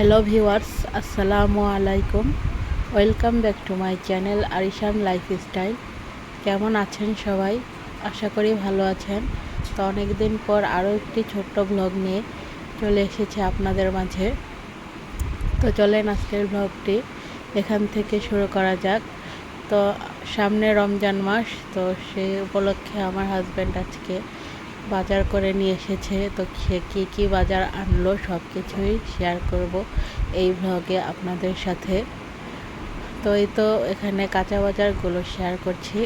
Hello viewers, আসসালামু আলাইকুম। Welcome back to my channel Arishan lifestyle. কেমন আছেন সবাই? আশা করি ভালো আছেন। তো অনেক দিন পর আরও একটি ছোট্ট ব্লগ নিয়ে চলে এসেছে আপনাদের মাঝে। তো চলেন আজকের ব্লগটি এখান থেকে শুরু করা যাক। তো সামনে রমজান মাস, তো সেই উপলক্ষে আমার হাজব্যান্ড আজকে বাজার করে নিয়ে এসেছে। তো সে কী কী বাজার আনলো সব কিছুই শেয়ার করব এই ভ্লগে আপনাদের সাথে। তো এই তো এখানে কাঁচা বাজারগুলো শেয়ার করছি।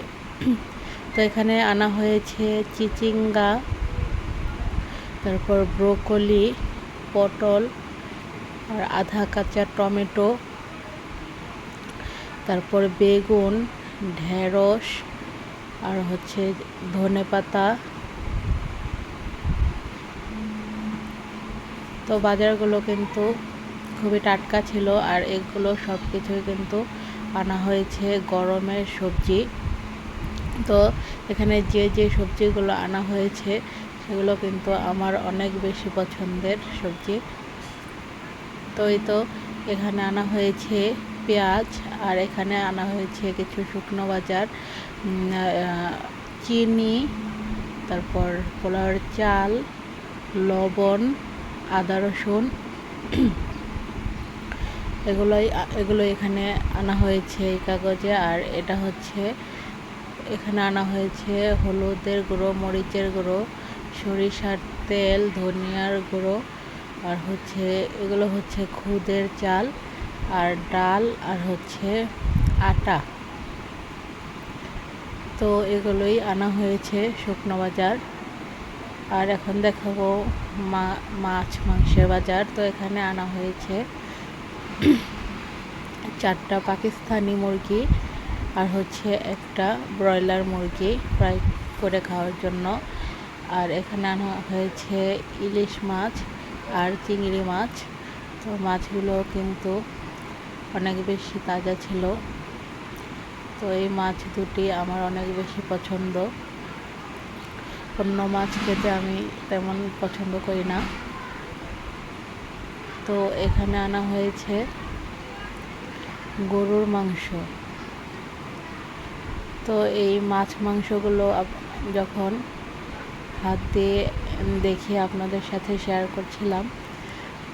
তো এখানে আনা হয়েছে চিচিঙ্গা, তারপর ব্রোকলি, পটল, আর আধা কাঁচা টমেটো, তারপর বেগুন, ঢেঁড়স, আর হচ্ছে ধনে পাতা তো বাজারগুলো কিন্তু খুবই টাটকা ছিল আর এগুলো সব কিছুই কিন্তু আনা হয়েছে গরমের সবজি। তো এখানে যে যে সবজিগুলো আনা হয়েছে, সেগুলো কিন্তু আমার অনেক বেশি পছন্দের সবজি। তো এই তো এখানে আনা হয়েছে পেঁয়াজ আর এখানে আনা হয়েছে কিছু শুকনো বাজার চিনি, তারপর পোলাওয়ের চাল, লবণ আদা রসুন এগুলোই, এগুলো এখানে আনা হয়েছে এই কাগজে। আর এটা হচ্ছে, এখানে আনা হয়েছে হলুদের গুঁড়ো, মরিচের গুঁড়ো, সরিষার তেল, ধনিয়ার গুঁড়ো। আর হচ্ছে, এগুলো হচ্ছে খুদের চাল, আর ডাল, আর হচ্ছে আটা। তো এগুলোই আনা হয়েছে শুকনো বাজার। আর এখন দেখাবো মাছ মাংসের বাজার। তো এখানে আনা হয়েছে চারটা পাকিস্তানি মুরগি আর হচ্ছে একটা ব্রয়লার মুরগি ফ্রাই করে খাওয়ার জন্য। আর এখানে আনা হয়েছে ইলিশ মাছ আর চিংড়ি মাছ। তো মাছগুলো কিন্তু অনেক বেশি তাজা ছিল। তো এই মাছ দুটি আমার অনেক বেশি পছন্দ। অন্য মাছ খেতে আমি তেমন পছন্দ করি না। তো এখানে আনা হয়েছে গরুর মাংস। তো এই মাছ মাংসগুলো যখন হাত দিয়ে দেখে আপনাদের সাথে শেয়ার করছিলাম,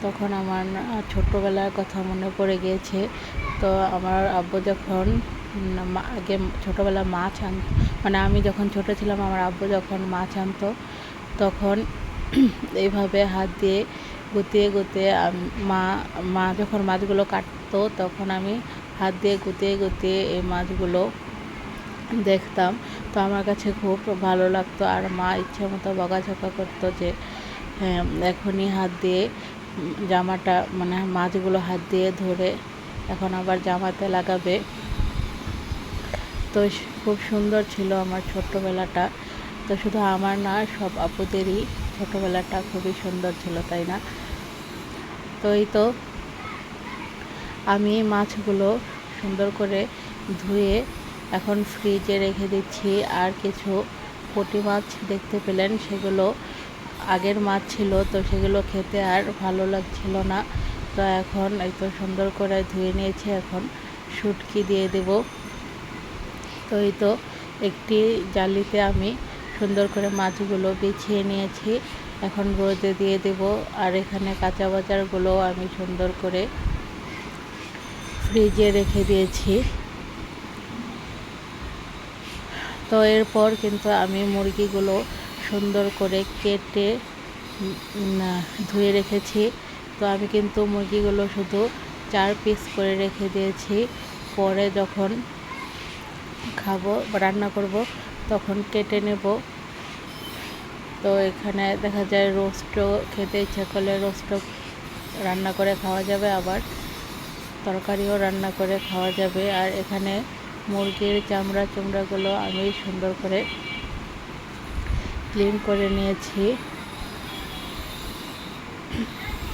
তখন আমার ছোট্টবেলার কথা মনে পড়ে গিয়েছে। তো আমার আব্বু যখন আগে ছোটোবেলা মাছ আন মানে আমি যখন ছোট ছিলাম, আমার আব্বু যখন মাছ আনতো তখন এইভাবে হাত দিয়ে গুতিয়ে গুতিয়ে মা মা যখন মাছগুলো কাটতো, তখন আমি হাত দিয়ে গুতিয়ে গুতিয়ে এই মাছগুলো দেখতাম। তো আমার কাছে খুব ভালো লাগতো, আর মা ইচ্ছে মতো বকাঝকা করতো যে হ্যাঁ এখনই হাত দিয়ে জামাটা মানে মাছগুলো হাত দিয়ে ধরে এখন আবার জামাতে লাগাবে। তো খুব সুন্দর ছিল আমার ছোট্টবেলাটা। তো শুধু আমার না, সব আপুদেরই ছোটোবেলাটা খুবই সুন্দর ছিল, তাই না? তো এই তো আমি মাছগুলো সুন্দর করে ধুয়ে এখন ফ্রিজে রেখে দিচ্ছি। আর কিছু পটি মাছ দেখতে পেলেন, সেগুলো আগের মাছ ছিল, তো সেগুলো খেতে আর ভালো লাগছিল না। তো এখন একটু সুন্দর করে ধুয়ে নিয়েছি, এখন শুটকি দিয়ে দেব। তো এই তো একটি জালিতে আমি সুন্দর করে মাছগুলো বিছিয়ে নিয়েছি। এখন রোদে দিয়ে দেব আর এখানে কাঁচা বাজারগুলো আমি সুন্দর করে ফ্রিজে রেখে দিয়েছি। তো এরপর কিন্তু আমি মুরগিগুলো সুন্দর করে কেটে ধুয়ে রেখেছি। তো আমি কিন্তু মুরগিগুলো শুধু চার পিস করে রেখে দিয়েছি। পরে যখন খাব রান্না করব, তখন কেটে নেব। তো এখানে দেখা যায় রোস্টও খেতে ইচ্ছা করলে রোস্টও রান্না করে খাওয়া যাবে, আবার তরকারিও রান্না করে খাওয়া যাবে। আর এখানে মুরগির চামড়া চামড়াগুলো আমি সুন্দর করে ক্লিন করে নিয়েছি।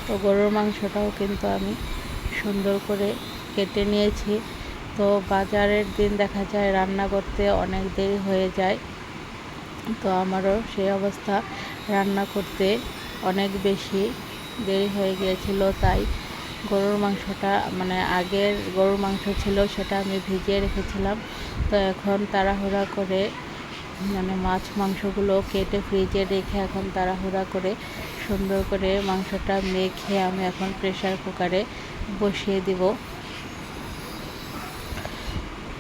তো গরুর মাংসটাও কিন্তু আমি সুন্দর করে কেটে নিয়েছি। তো বাজারের দিন দেখা যায় রান্না করতে অনেক দেরি হয়ে যায়। তো আমারও সেই অবস্থা। রান্না করতে অনেক বেশি দেরি হয়ে গিয়েছিল, তাই গরুর মাংসটা মানে আগের গরুর মাংস ছিল সেটা আমি ভিজিয়ে রেখেছিলাম। তো এখন তাড়াহুড়া করে মানে মাছ মাংসগুলো কেটে ফ্রিজে রেখে এখন তাড়াহুড়া করে সুন্দর করে মাংসটা মেখে আমি এখন প্রেশার কুকারে বসিয়ে দিব।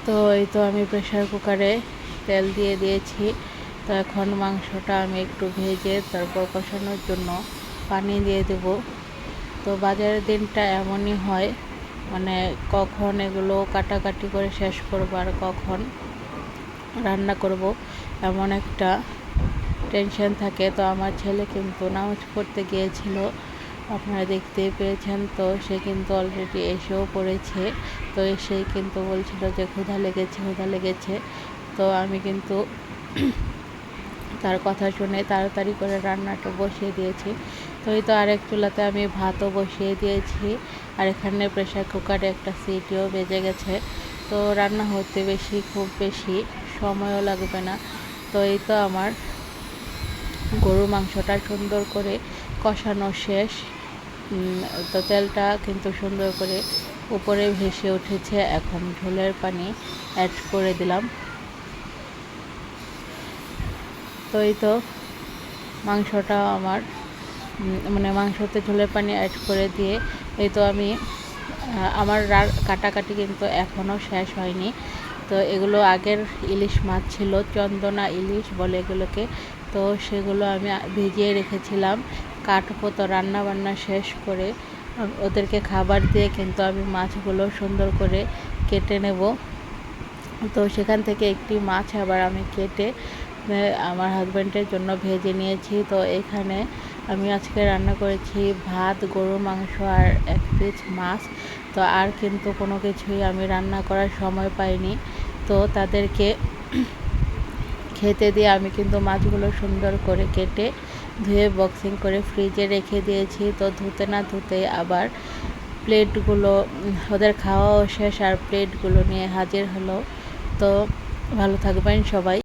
তো এই তো আমি প্রেশার কুকারে তেল দিয়ে দিয়েছি। তো এখন মাংসটা আমি একটু ভেজে তারপর কষানোর জন্য পানি দিয়ে দেব। তো বাজারের দিনটা এমনই হয় মানে কখন এগুলো কাটাকাটি করে শেষ করব আর কখন রান্না করব এমন একটা টেনশন থাকে। তো আমার ছেলে কিন্তু নামাজ পড়তে গিয়েছিল। আপনারা দেখতেই পেয়েছেন, তো সে কিন্তু অলরেডি এসেও পড়েছে। তো এসেই কিন্তু বলছিল যে ক্ষুধা লেগেছে ক্ষুধা লেগেছে। তো আমি কিন্তু তার কথা শুনে তাড়াতাড়ি করে রান্নাটা বসিয়ে দিয়েছি। তো এই তো আরেক চুলাতে আমি ভাতও বসিয়ে দিয়েছি। আর এখানে প্রেশার কুকারে একটা সিটিও বেজে গেছে। তো রান্না হতে বেশি, খুব বেশি সময়ও লাগবে না। তো এই তো আমার গরুর মাংসটা সুন্দর করে কষানো শেষ। তো তেলটা কিন্তু সুন্দর করে উপরে ভেসে উঠেছে। এখন ঝোলের পানি অ্যাড করে দিলাম। তো এই তো মাংসটা আমার মানে মাংসতে ঝোলের পানি অ্যাড করে দিয়ে এই তো আমি আমার কাটাকাটি কিন্তু এখনও শেষ হয়নি। তো এগুলো আগের ইলিশ মাছ ছিল, চন্দনা ইলিশ বলে এগুলোকে। তো সেগুলো আমি ভিজিয়ে রেখেছিলাম। কাটবো রান্না বান্না শেষ করে ওদেরকে খাবার দিয়ে কিন্তু আমি মাছগুলো সুন্দর করে কেটে নেব। তো সেখান থেকে একটি মাছ আবার আমি কেটে আমার হাজব্যান্ডের জন্য ভেজে নিয়েছি। তো এখানে আমি আজকে রান্না করেছি ভাত, গরুর মাংস আর এক পিস মাছ। তো আর কিন্তু কোনো কিছুই আমি রান্না করার সময় পাইনি। তো তাদেরকে খেতে দিয়ে আমি কিন্তু মাছগুলো সুন্দর করে কেটে ধুয়ে বক্সিং করে ফ্রিজে রেখে দিয়েছি। তো ধুতে না ধুতে আবার প্লেটগুলো, ওদের খাওয়াও শেষ আর প্লেটগুলো নিয়ে হাজির হলো। তো ভালো থাকবেন সবাই।